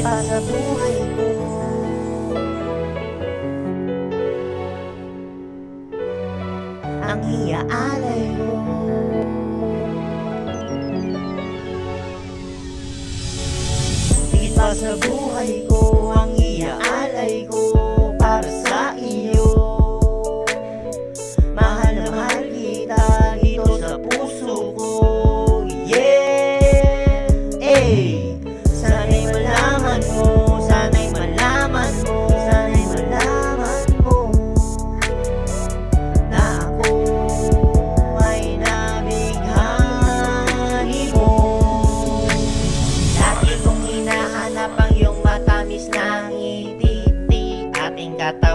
kita sa buhay ko. Ang iaalay mo. Kita sa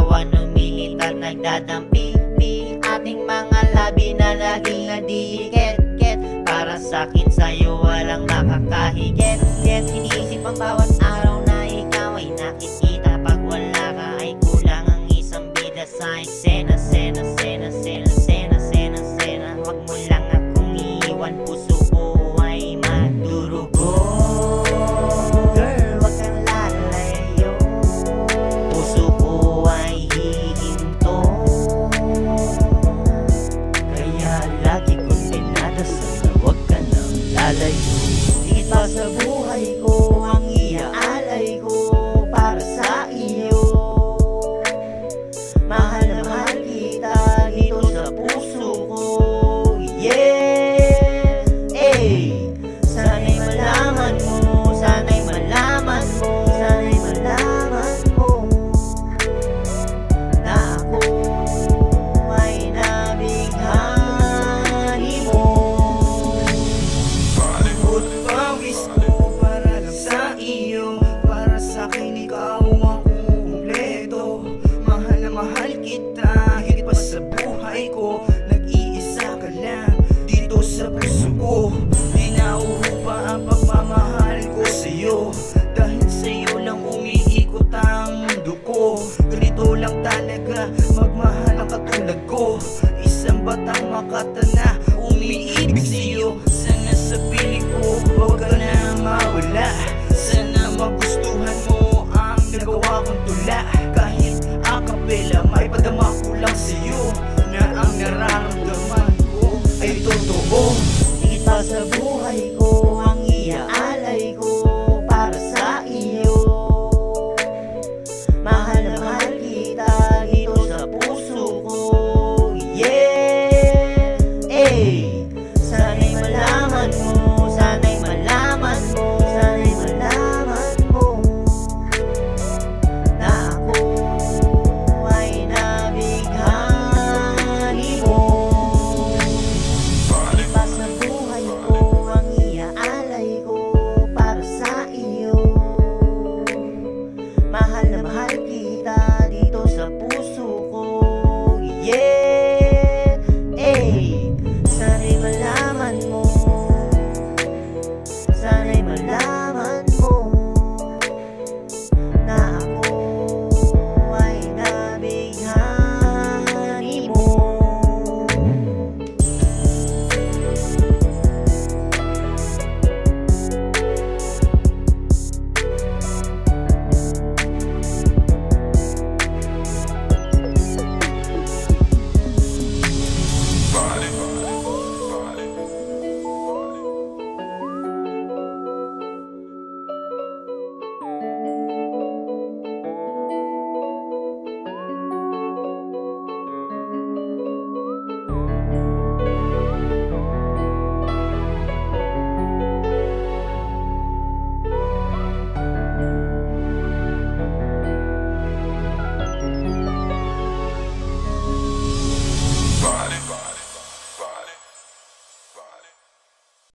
katawan Umihitat nagdadampi-pi Ating mga labi na lagi nadikit-kit Para sa'kin sa'yo walang nakakahigit Yet iniisip ang bawat araw na ikaw ay nakikita. Pag wala ka ay kulang ang isang bida sa eksena Sena, sena, sena, sena, sena, sena. Huwag mo lang akong iiwan Puso ko ay madurugo. bagay Kita sa buhay ko simple